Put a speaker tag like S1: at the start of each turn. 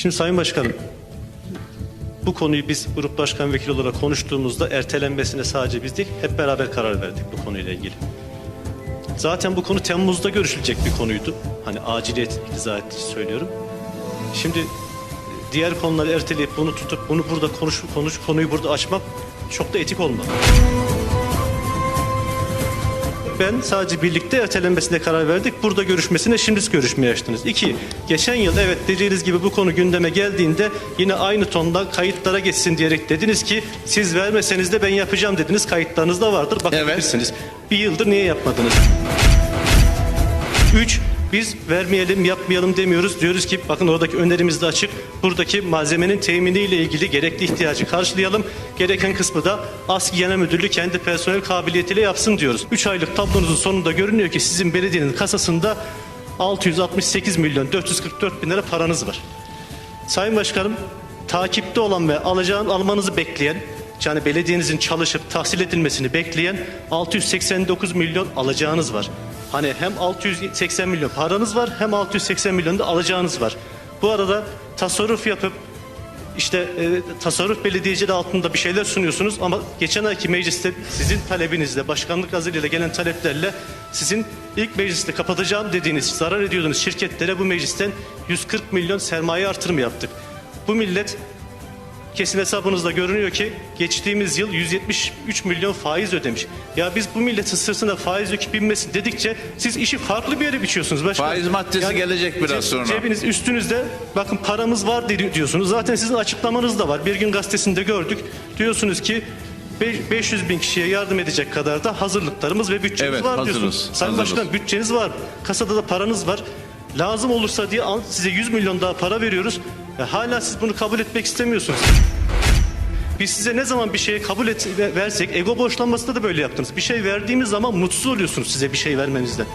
S1: Şimdi Sayın Başkanım, bu konuyu biz grup başkan vekili olarak konuştuğumuzda ertelenmesine sadece biz değil, hep beraber karar verdik bu konuyla ilgili. Zaten bu konu Temmuz'da görüşülecek bir konuydu. Hani aciliyet izah etti söylüyorum. Şimdi diğer konuları erteleyip bunu tutup bunu burada konuş, konuş konuyu burada açmak çok da etik olmadı. Ben sadece birlikte ertelenmesine karar verdik. Burada görüşmesine şimdi görüşmeye açtınız. İki, geçen yıl evet dediğiniz gibi bu konu gündeme geldiğinde yine aynı tonda kayıtlara geçsin diyerek dediniz ki siz vermeseniz de ben yapacağım dediniz. Kayıtlarınızda vardır bakabilirsiniz. Bir yıldır niye yapmadınız? Üç, biz vermeyelim, yapmayalım demiyoruz. Diyoruz ki bakın oradaki önerimiz de açık. Buradaki malzemenin teminiyle ilgili gerekli ihtiyacı karşılayalım. Gereken kısmı da ASKİ Genel Müdürlüğü kendi personel kabiliyetiyle yapsın diyoruz. 3 aylık tablonuzun sonunda görünüyor ki sizin belediyenin kasasında 668 milyon 444 bin lira paranız var. Sayın Başkanım, takipte olan ve alacağın almanızı bekleyen, yani belediyenizin çalışıp tahsil edilmesini bekleyen 689 milyon alacağınız var. Hani hem 680 milyon paranız var hem 680 milyon da alacağınız var. Bu arada tasarruf yapıp işte e, tasarruf belediyeciliği altında bir şeyler sunuyorsunuz ama geçen ayki mecliste sizin talebinizle, başkanlık azıyla gelen taleplerle sizin ilk mecliste kapatacağım dediğiniz, zarar ediyordunuz şirketlere bu meclisten 140 milyon sermaye artırımı yaptık. Bu millet kesin hesabınızda görünüyor ki geçtiğimiz yıl 173 milyon faiz ödemiş. Ya biz bu milletin sırtına faiz yükü binmesin dedikçe siz işi farklı bir yere biçiyorsunuz. Başkanım.
S2: Faiz maddesi gelecek biraz sonra.
S1: Cebiniz üstünüzde bakın paramız var di- diyorsunuz. Zaten sizin açıklamanız da var. Bir gün gazetesinde gördük. Diyorsunuz ki be- 500 bin kişiye yardım edecek kadar da hazırlıklarımız ve bütçemiz
S2: Evet,
S1: var
S2: hazırız,
S1: diyorsunuz. Sayın
S2: hazırız.
S1: Başkan bütçeniz var. Kasada da paranız var. Lazım olursa diye size 100 milyon daha para veriyoruz. Ya hala siz bunu kabul etmek istemiyorsunuz. Biz size ne zaman bir şeyi kabul et, ve- versek, ego boşlanmasında da böyle yaptınız. Bir şey verdiğimiz zaman mutsuz oluyorsunuz size bir şey vermenizden.